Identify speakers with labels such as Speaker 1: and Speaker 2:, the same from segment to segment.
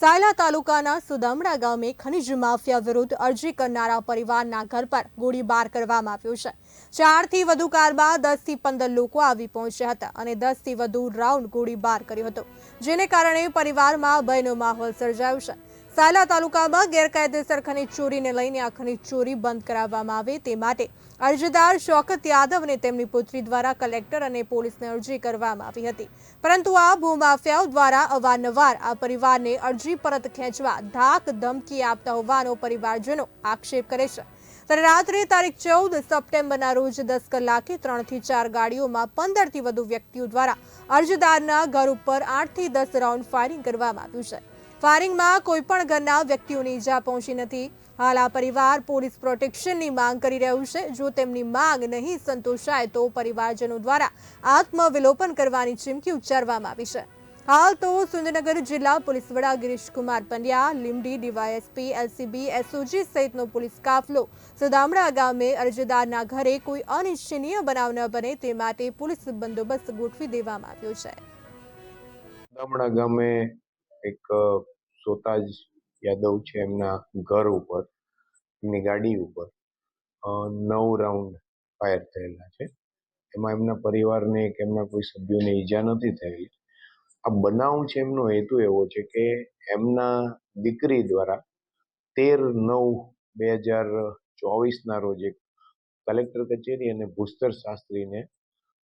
Speaker 1: સાયલા તાલુકાના સુદામડા ગામે ખનિજ માફિયા વિરુદ્ધ અરજી કરનારા પરિવારના ઘર પર ગોળીબાર કરવામાં આવ્યો છે. ચારથી વધુ કારમાં દસથી પંદર લોકો આવી પહોંચ્યા હતા અને દસથી વધુ રાઉન્ડ ગોળીબાર કર્યો હતો, જેને કારણે પરિવારમાં ભયનો માહોલ સર્જાયો છે. સાયલા તાલુકામાં ગેરકાયદેસર ખનીજ ચોરીને લઈને આ ખનીજ ચોરી બંધ કરાવવામાં આવે તે માટે અરજદાર શોકત યાદવ અને તેમની પુત્રી દ્વારા કલેક્ટર અને પોલીસને અરજી કરવામાં આવી હતી. પરંતુ આ ભૂમાફિયાઓ દ્વારા અવારનવાર આ પરિવારને અરજી પરત ખેંચવા ધાક ધમકી આપતા હોવાનો પરિવારજનો આક્ષેપ કરે છે. ત્યારે રાત્રે તારીખ ચૌદ સપ્ટેમ્બરના રોજ દસ કલાકે ત્રણથી ચાર ગાડીઓમાં પંદરથી વધુ વ્યક્તિઓ દ્વારા અરજદારના ઘર ઉપર આઠથી દસ રાઉન્ડ ફાયરિંગ કરવામાં આવ્યું છે. ફાયરિંગમાં કોઈ પણ ઘરના વ્યક્તિઓને ઈજા પહોંચી નથી. હાલ આ પરિવાર પોલીસ પ્રોટેક્શનની માંગ કરી રહ્યું છે. જો તેમની માંગ નહીં સંતોષાય તો પરિવારજનો દ્વારા આત્મવિલોપન કરવાની ચીમકી ઉચ્ચારવામાં આવી છે. હાલ તો સુરેન્દ્રનગર જિલ્લા પોલીસ વડા Girish Kumar Pandya, Limdi DYSP, LCB, SOG સહિતનો પોલીસ કાફલો સુદામડા ગામે અરજદારના ઘરે કોઈ અનિચ્છનીય બનાવ ન બને તે માટે પોલીસ બંદોબસ્ત ગોઠવી દેવામાં આવ્યો છે.
Speaker 2: દામડા ગામે એક સોતાજ યાદવ છે એમના ઘર ઉપર, એમની ગાડી ઉપર નવ રાઉન્ડ ફાયર થયેલા છે. એમાં એમના પરિવારને કે એમના કોઈ સભ્યોને ઈજા નથી થયેલી. આ બનાવ છે એમનો હેતુ એવો છે કે એમના દીકરી દ્વારા તેર નવ બે હજાર ચોવીસના રોજ એક કલેક્ટર કચેરી અને ભૂસ્તર શાસ્ત્રીને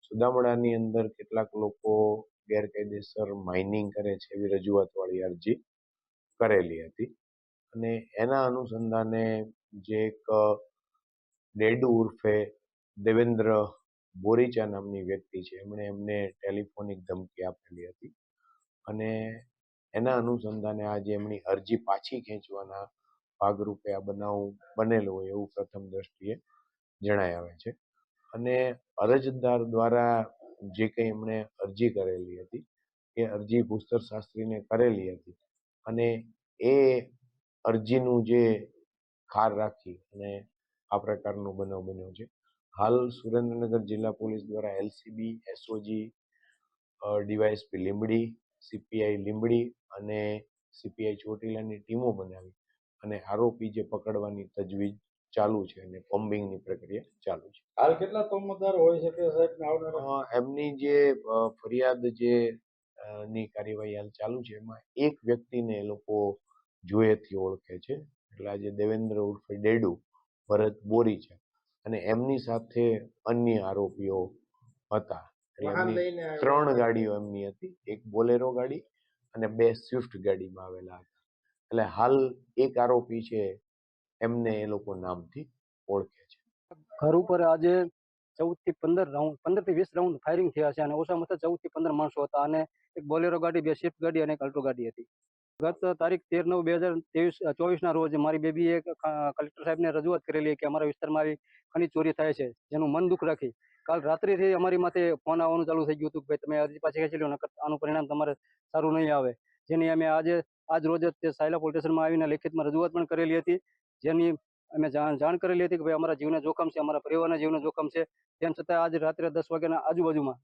Speaker 2: સુદામડાની અંદર કેટલાક લોકો ગેરકાયદેસર માઇનિંગ કરે છે એવી રજૂઆતવાળી અરજી કરેલી હતી. અને એના અનુસંધાને જે એક ડેડુ ઉર્ફે દેવેન્દ્ર બોરીચા નામની વ્યક્તિ છે, એમણે એમને ટેલિફોનિક ધમકી આપેલી હતી. અને એના અનુસંધાને આજે એમની અરજી પાછી ખેંચવાના ભાગરૂપે આ બનાવ બનેલો હોય એવું પ્રથમ દ્રષ્ટિએ જણાય આવે છે. અને અરજદાર દ્વારા જે કંઈ એમણે અરજી કરેલી હતી, એ અરજી ભૂસ્તર શાસ્ત્રીને કરેલી હતી અને એ અરજીનું જે ખાર રાખી અને આ પ્રકારનો બનાવ બન્યો છે. હાલ સુરેન્દ્રનગર જિલ્લા પોલીસ દ્વારા LCB, SOG DYSP Limbdi, CPI Limbdi અને સીપીઆઈ ચોટીલાની ટીમો બનાવી અને આરોપી જે પકડવાની તજવીજ ચાલુ છે અને કોમ્બિંગની પ્રક્રિયા ચાલુ છે.
Speaker 3: હાલ કેટલા તોમતદાર હોય શકે સાહેબ
Speaker 2: એમની જે ફરિયાદ જે ની કાર્યવાહી હાલ ચાલુ છે એમાં એક વ્યક્તિને એ લોકો જુએથી ઓળખે છે. એટલે આજે દેવેન્દ્ર ઉર્ફે ડેડુ ભરત બોરી છે. અને એમની સાથે અન્ય આરોપીઓ હતા. ત્રણ ગાડીઓ એમની હતી. એક બોલેરો ગાડી અને બે સ્વિફ્ટ ગાડીમાં આવેલા હતા. એટલે હાલ એક આરોપી છે એમને એ લોકો નામથી ઓળખે છે.
Speaker 4: ઘર ઉપર આજે ચૌદથી પંદર રાઉન્ડ પંદરથી વીસ રાઉન્ડ ફાયરિંગ થયા છે અને ઓછામાં ઓછા ચૌદથી પંદર માણસો હતા અને એક બોલેરો ગાડી, બે શિફ્ટ ગાડી અને એક અલ્ટો ગાડી હતી. ગત તારીખ તેર નવ બે હજાર ત્રેવીસ ચોવીસના રોજ મારી બેબીએ કલેક્ટર સાહેબને રજૂઆત કરેલી કે અમારા વિસ્તારમાં આવી ખનીજ ચોરી થાય છે, જેનું મન દુઃખ રાખી. કાલ રાત્રિથી અમારી માથે ફોન આવવાનું ચાલુ થઈ ગયું હતું ભાઈ તમે અરજી પાછી ખેંચી લો આનું પરિણામ તમારે સારું નહીં આવે. જેની અમે આજે, આજ રોજ તે સાયલા પોલીસ સ્ટેશનમાં આવીને લેખિતમાં રજૂઆત પણ કરેલી હતી. જેની અમે જાણ જાણ કરેલી હતી કે ભાઈ અમારા જીવને જોખમ છે અમારા પરિવારના જીવને જોખમ છે. તેમ છતાં આજ રાત્રે દસ વાગ્યાના આજુબાજુમાં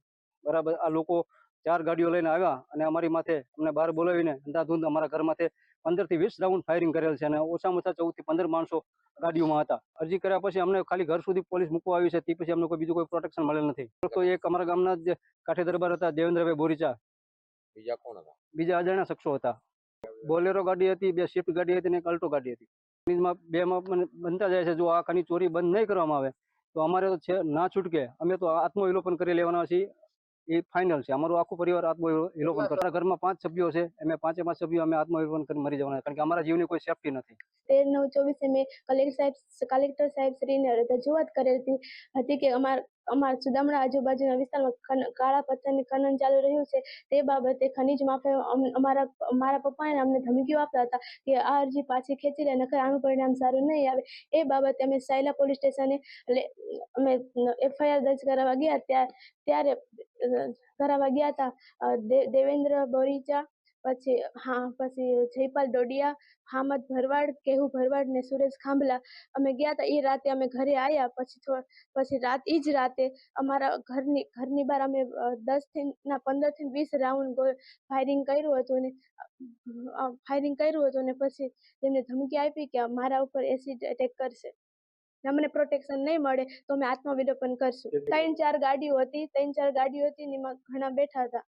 Speaker 4: બરાબર આ લોકો ચાર ગાડીઓ લઈને આવ્યા અને અમારી માથે અમને બહાર બોલાવીને અંધાધૂંધ અમારા ઘરમાંથી પંદરથી વીસ રાઉન્ડ ફાયરિંગ કરેલ છે અને ઓછામાં ઓછા ચૌદથી પંદર માણસો ગાડીઓમાં હતા. અરજી કર્યા પછી અમને ખાલી ઘર સુધી પોલીસ મૂકવા આવી છે તે પછી અમને કોઈ બીજું કોઈ પ્રોટેક્શન મળેલ નથી. તો એક અમારા ગામના જ કાઠે દરબાર હતા દેવેન્દ્રભાઈ બોરીચા.
Speaker 3: બીજા કોણ હતા?
Speaker 4: બીજા અજાણ્યા શખ્સો હતા. બોલેરો ગાડી હતી બે સ્વિફ્ટ ગાડી હતી અને એક અલ્ટો ગાડી હતી. ખનીજમાં બેમાં મને બનતા જાય છે. જો આ ખનીજ ચોરી બંધ નહીં કરવામાં આવે તો અમારે તો છે ના છૂટકે અમે તો આત્મવિલોપન કરી લેવાના છીએ. એ ફાઇનલ છે. અમારું આખું પરિવાર આત્મવિલોપન કરે ઘરમાં પાંચ સભ્યો છે. અમે પાંચે પાંચ સભ્યો અમે આત્મવિલોપન કરી મરી જવાના. કારણ કે અમારા જીવની કોઈ સેફટી નથી.
Speaker 5: તેર નવ ચોવીસે મેં કલેક્ટર સાહેબ કલેક્ટર સાહેબ શ્રીને રજૂઆત કરેલ હતી કે અમાર અમારા સુદામણા આજુબાજુના વિસ્તારમાં કાળા પથ્થરની ખનન ચાલુ રહ્યું છે. તે બાબતે ખનીજ માફે અમ- અમારા મારા પપ્પાને અમને ધમકીઓ આપતા હતા કે આ અરજી પાછી ખેંચી લે, નકર આનું પરિણામ સારું નહીં આવે. એ બાબતે અમે સાયલા પોલીસ સ્ટેશને અમે એફઆઈઆર દર્જ કરાવવા ગયા. ત્યારે કરાવવા ગયા હતા. દેવેન્દ્ર બોરીચા પછી હા પછી જયપાલ ડોડિયા હામદ ભરવાડ કેહુ ભરવાડ ને સુરેશ ખાંભલા. અમે ગયા હતા એ રાતે અમે ઘરે આવ્યા પછી પછી રાત એ જ રાતે અમારા ઘરની ઘરની બહાર અમે દસ દસથી ના પંદરથી વીસ રાઉન્ડ ફાયરિંગ કર્યું હતું ને ફાયરિંગ કર્યું હતું ને પછી તેમને ધમકી આપી કે મારા ઉપર એસિડ એટેક કરશે. અમને પ્રોટેક્શન નહીં મળે તો અમે આત્મવિલોપન કરશું. ત્રણ ચાર ગાડીઓ હતી ત્રણ ચાર ગાડીઓ હતી ને એમાં ઘણા બેઠા હતા.